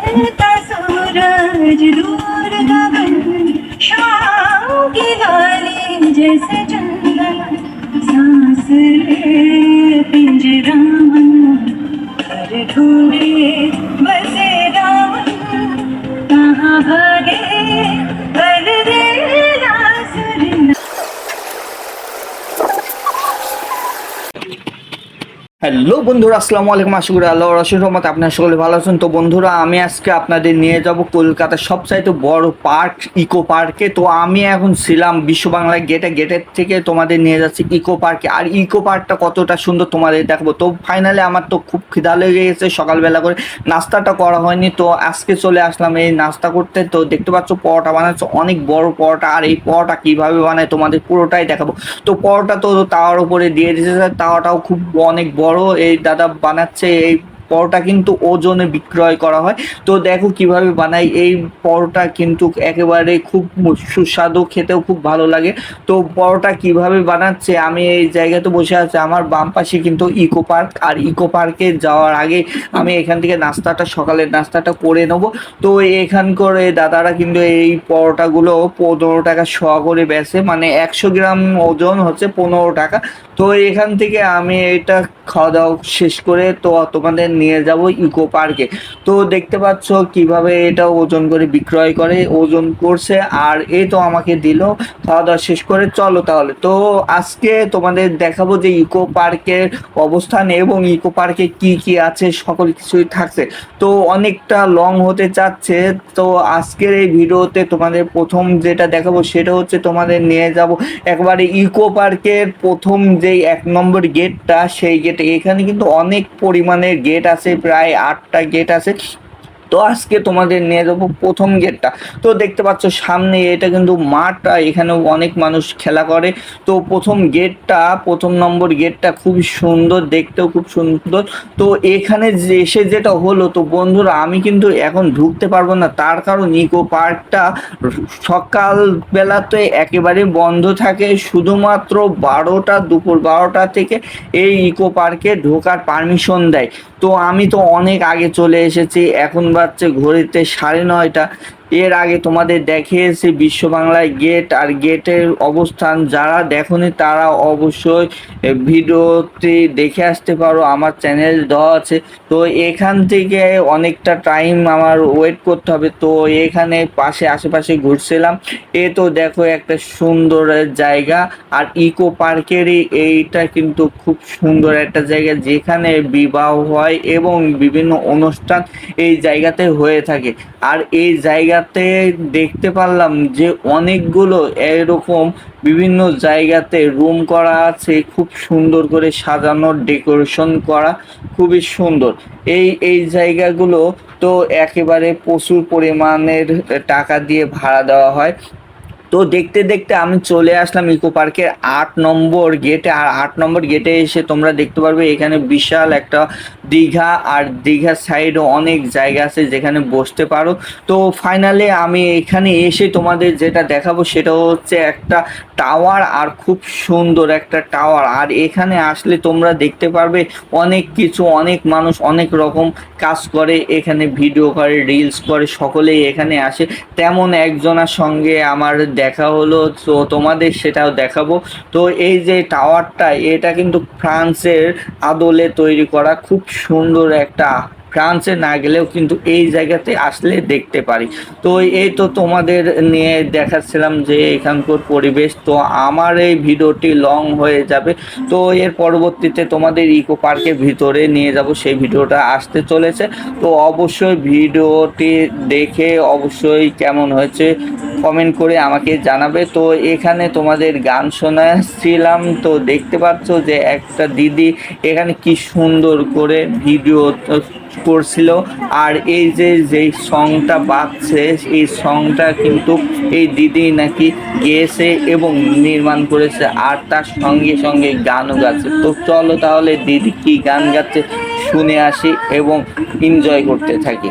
planeta hello বন্ধুরা, আসসালামু আলাইকুম। আশা করি আল্লাহ রসুল রহমত আপনার সকলে ভালো আছেন। তো বন্ধুরা, আমি আজকে আপনাদের নিয়ে যাব কলকাতার সবচাইতে বড় পার্ক, ইকো পার্কে। তো আমি এখন ছিলাম বিশ্ব বাংলা গেটে, গেটের থেকে তোমাদের নিয়ে যাচ্ছি ইকো পার্কে। আর ইকো পার্কটা কতটা সুন্দর তোমাদের দেখব। তো ফাইনালি আমার তো খুব খিদা লেগে গেছে সকালবেলা করে। নাস্তাটা করা হয়নি, তো আজকে চলে আসলাম এই নাস্তা করতে। তো দেখতে পাচ্ছ পরোটা বানাচ্ছে, অনেক বড় পরোটা। আর এই পরোটা কীভাবে বানায় তোমাদের পুরোটাই দেখাবো। তো পরোটা তো তাওয়ার উপরে দিয়ে দিয়েছে, তাওয়াটাও খুব অনেক বড়। এই দাদা বানাচ্ছে এই পরোটা কিন্তু ওজনে বিক্রয় করা হয়। তো দেখো কীভাবে বানাই, এই পরোটা কিন্তু একেবারে খুব সুস্বাদু, খেতেও খুব ভালো লাগে। তো পরোটা কীভাবে বানাচ্ছে, আমি এই জায়গাতে বসে আছি, আমার বাম পাশে কিন্তু ইকো পার্ক। আর ইকো পার্কে যাওয়ার আগে আমি এখান থেকে নাস্তাটা, সকালের নাস্তাটা করে নেব। তো এখান করে দাদারা কিন্তু এই পরোটাগুলো পনেরো টাকা শ করে বেচে মানে একশো গ্রাম ওজন হচ্ছে পনেরো টাকা। তো এখান থেকে আমি এটা খাওয়া দাওয়া শেষ করে তো তোমাদের নিয়ে যাব ইকো পার্কে। তো দেখতে পাচ্ছ কীভাবে এটা ওজন করে বিক্রয় করে, ওজন করছে, আর এ তো আমাকে দিল। খাওয়া দাওয়া শেষ করে চলো তাহলে। তো আজকে তোমাদের দেখাবো যে ইকো পার্কের অবস্থান এবং ইকো পার্কে কি কি আছে, সকল কিছুই থাকছে। তো অনেকটা লং হতে চাচ্ছে তো আজকের এই ভিডিওতে তোমাদের প্রথম যেটা দেখাবো সেটা হচ্ছে তোমাদের নিয়ে যাব একবারে ইকো পার্কের প্রথম যেই এক নম্বর গেটটা, সেই গেট। এখানে কিন্তু অনেক পরিমাণের গেট আছে প্রায় আটটা গেট আছে। তো আজকে তোমাদের নিয়ে যাব প্রথম গেটটা। তো দেখতে পাচ্ছ সামনে এটা কিন্তু মাঠটা এখানে অনেক মানুষ খেলা করে। তো প্রথম গেটটা, প্রথম নম্বর গেটটা খুবই সুন্দর, দেখতেও খুব সুন্দর। তো এখানে এসে যেটা হলো, তো বন্ধুরা আমি কিন্তু এখন ঢুকতে পারব না। তার কারণ ইকো পার্কটা সকাল বেলাতে একেবারে বন্ধ থাকে। শুধুমাত্র বারোটা, দুপুর বারোটা থেকে এই ইকো পার্কে ঢোকার পারমিশন দেয়। তো আমি তো অনেক আগে চলে এসেছি। এখন বাজছে ঘড়িতে সাড়ে নয়টা। এর আগে তোমাদের দেখিয়েছি বিশ্ব বাংলায় গেট আর গেটের অবস্থান। যারা দেখনি তারা অবশ্যই ভিডিওটি দেখে আসতে পারো, আমার চ্যানেল দেওয়া আছে। তো এখান থেকে অনেকটা টাইম আমার ওয়েট করতে হবে। তো এখানে পাশে আশেপাশে ঘুরছিলাম। এ তো দেখো একটা সুন্দর জায়গা। আর ইকো পার্কেরই এইটা কিন্তু খুব সুন্দর একটা জায়গা, যেখানে বিবাহ হয় এবং বিভিন্ন অনুষ্ঠান এই জায়গাতে হয়ে থাকে। আর এই জায়গাতে দেখতে পারলাম যে অনেকগুলো এরকম বিভিন্ন জায়গাতে রুম করা আছে, খুব সুন্দর করে সাজানো ডেকোরেশন করা, খুবই সুন্দর। এই এই জায়গাগুলো তো একেবারে প্রচুর পরিমাণের টাকা দিয়ে ভাড়া দেওয়া হয়। তো দেখতে দেখতে আমি চলে আসলাম ইকো পার্কের আট নম্বর গেটে, আর আট নম্বর গেটে এসে তোমরা দেখতে পারবে এখানে বিশাল একটা দীঘা, আর দীঘার সাইডও অনেক জায়গা আছে যেখানে বসতে পারো। তো ফাইনালি আমি এখানে এসে তোমাদের যেটা দেখাবো সেটা হচ্ছে একটা টাওয়ার, আর খুব সুন্দর একটা টাওয়ার। আর এখানে আসলে তোমরা দেখতে পারবে অনেক কিছু, অনেক মানুষ অনেক রকম কাজ করে, এখানে ভিডিও করে, রিলস করে, সকলেই এখানে আসে। তেমন একজনের সঙ্গে আমার দেখা হলো, তো তোমাদের সেটাও দেখাবো। তো এই যে টাওয়ারটা এটা কিন্তু ফ্রান্সের আদলে তৈরি করা খুব সুন্দর একটা, ফ্রান্সে না গেলেও কিন্তু এই জায়গাতে আসলে দেখতে পারি। তো এই তো তোমাদের নিয়ে দেখাচ্ছিলাম যে এখানকার পরিবেশ, তো আমার এই ভিডিওটি লং হয়ে যাবে। তো এর পরবর্তীতে তোমাদের ইকো পার্কের ভিতরে নিয়ে যাব, সেই ভিডিওটা আসতে চলেছে। তো অবশ্যই ভিডিওটি দেখে অবশ্যই কেমন হয়েছে কমেন্ট করে আমাকে জানাবে। তো এখানে তোমাদের গান শোনাচ্ছিলাম। তো দেখতে পাচ্ছ যে একটা দিদি এখানে কি সুন্দর করে ভিডিও করছিল। আর এই যে যেই সংটা বাজছে এই সংটা কিন্তু এই দিদি নাকি গেয়েছে এবং নির্মাণ করেছে আর তার সঙ্গে সঙ্গে গানও গাচ্ছে। তো চলো তাহলে দিদি কি গান গাচ্ছে শুনে আসি এবং এনজয় করতে থাকি।